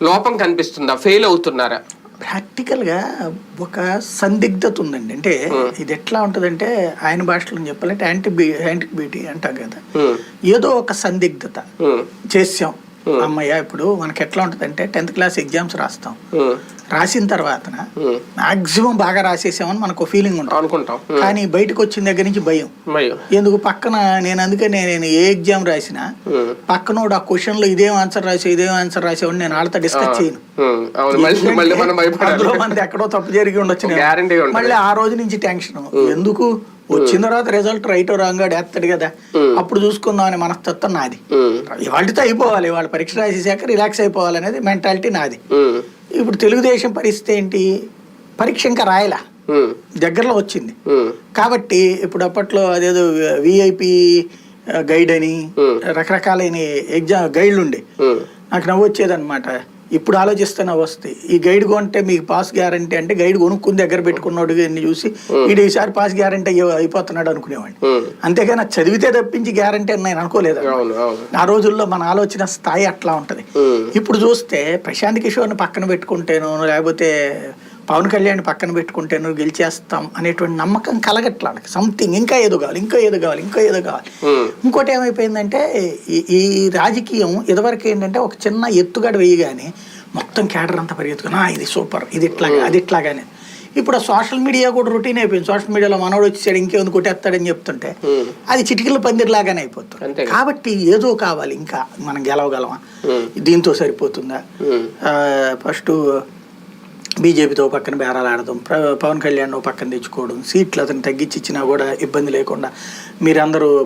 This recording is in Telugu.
లోపం కనిపిస్తుందా? ఫెయిల్ అవుతున్నారా? ప్రాక్టికల్గా ఒక సందిగ్ధత ఉందండి. అంటే ఇది ఎట్లా ఉంటుందంటే ఆయన భాషలో చెప్పాలంటే యాంటీ యాంటీబిటీ అంటాం కదా. ఉమ్, ఏదో ఒక సందిగ్ధత ఉమ్, చేసాం అమ్మయ్య ఇప్పుడు మనకి ఎట్లా ఉంటుందంటే టెన్త్ క్లాస్ ఎగ్జామ్స్ రాస్తాం. ఉమ్, రాసిన తర్వాత ఉమ్. మాక్సిమం బాగా రాసేసామని మనకు ఫీలింగ్ ఉంటుంది. అనుకుంటాం. కానీ బయటకు వచ్చిన దగ్గర నుంచి భయం. ఎందుకు? పక్కన నేను అందుకే నేను ఏ ఎగ్జామ్ రాసినా ఉమ్, పక్కనోడు ఆ క్వశ్చన్లో ఇదేం ఆన్సర్ రాసావు ఇదేం ఆన్సర్ రాసావు నేను వాళ్ళతో డిస్కస్ చేయను. మళ్ళీ మనం అందులో ఎక్కడో తప్పు జరిగి ఉండొచ్చు. మళ్ళీ ఆ రోజు నుంచి టెన్షన్ ఎందుకు? వచ్చిన తర్వాత రిజల్ట్ రైట్ రాంగ్ వేస్తాడు కదా. అప్పుడు చూసుకుందాం అనే మనస్తత్వం నాది. ఇవాళతో అయిపోవాలి వాళ్ళ పరీక్ష రాసేసాక రిలాక్స్ అయిపోవాలి అనేది మెంటాలిటీ నాది. ఇప్పుడు తెలుగుదేశం పరిస్థితి ఏంటి? పరీక్ష ఇంకా రాయలా? దగ్గరలో వచ్చింది. కాబట్టి ఇప్పుడు అప్పట్లో అదేదో విఐపి గైడ్ అని Hmm. రకరకాలైన ఎగ్జామ్ గైడ్లు ఉండే. నాకు నవ్వు వచ్చేదన్నమాట ఇప్పుడు ఆలోచిస్తే నవ్వు వస్తాయి ఈ గైడ్ కొంటే మీకు పాస్ గ్యారంటీ అంటే గైడ్ కొనుక్కుని దగ్గర పెట్టుకున్నాడు ఇన్ని చూసి వీడు ఈసారి పాస్ గ్యారంటీ అయిపోతున్నాడు అనుకునేవాడిని. అంతేగాని చదివితే తప్పించి గ్యారంటీ అని నేను అనుకోలేదు ఆ రోజుల్లో మన ఆలోచన స్థాయి అట్లా ఉంటది. ఇప్పుడు చూస్తే ప్రశాంత్ కిషోర్ని పక్కన పెట్టుకుంటేను లేకపోతే పవన్ కళ్యాణ్ పక్కన పెట్టుకుంటేను గెలిచేస్తాం అనేటువంటి నమ్మకం కలగట్లా సంథింగ్ ఇంకా ఏదో కావాలి ఇంకా ఏదో కావాలి ఇంకా ఏదో కావాలి ఉమ్, ఇంకోటి ఏమైపోయిందంటే ఈ- ఈ రాజకీయం ఇదివరకు ఏంటంటే ఒక చిన్న ఎత్తుగడ వేయగానే మొత్తం క్యాడర్ అంతా పరిగెత్తుకుని "ఆ, ఇది సూపర్ ఇది ఇట్లాగా అది ఇట్లాగానే. ఇప్పుడు సోషల్ మీడియా కూడా రొటీన్ అయిపోయింది. సోషల్ మీడియాలో మనోడు వచ్చేసాడు ఇంకేంది కొట్టేస్తాడని చెప్తుంటే ఉమ్, అది చిటికల పందిరిలాగానే అయిపోతుంది. కాబట్టి ఏదో కావాలి ఇంకా మనం గెలవగలమా? దీంతో సరిపోతుందా? ఫస్ట్ బీజేపీతో పక్కన బేరాలు ఆడదాం ప్ర- పవన్ కళ్యాణ్ పక్కన తెచ్చుకోవడం సీట్లు అతను తగ్గించి ఇచ్చినా కూడా ఇబ్బంది లేకుండా మీరందరూ